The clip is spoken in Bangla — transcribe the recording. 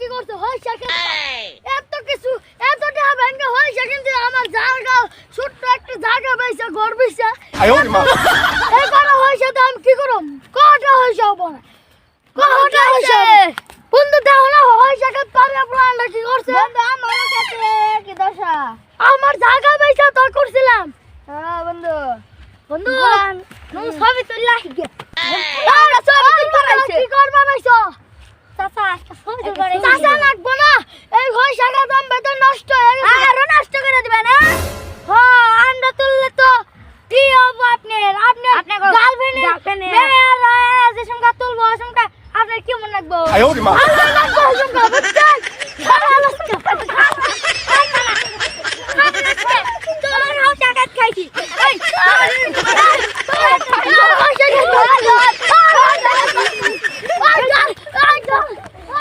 কি করছ? হয় সেকেন্ড এত কিছু এত টাকা ব্যাংকে হয় সেকেন্ড আমার জায়গা ছোট্ট একটা জায়গা পাইছে ঘর পাইছে এই কটা হয়েছে তো আমি কি করম? কটা হয়েছে বড় কটা হয়েছে বন্ধু দেখো হয় সেকেন্ড পারে আপনারা কি করছে? আমার কাছে কি দশা। আমার জায়গা পাইছে তোর করছিলাম। হ্যাঁ বন্ধু। বন্ধু সবই তো লাগে হাজবেন্ড লাগবো? আয় ওরে মা। আমার লাগবো হাজবেন্ড বুঝছেন তোমার হাও টাকা খাইছি। এই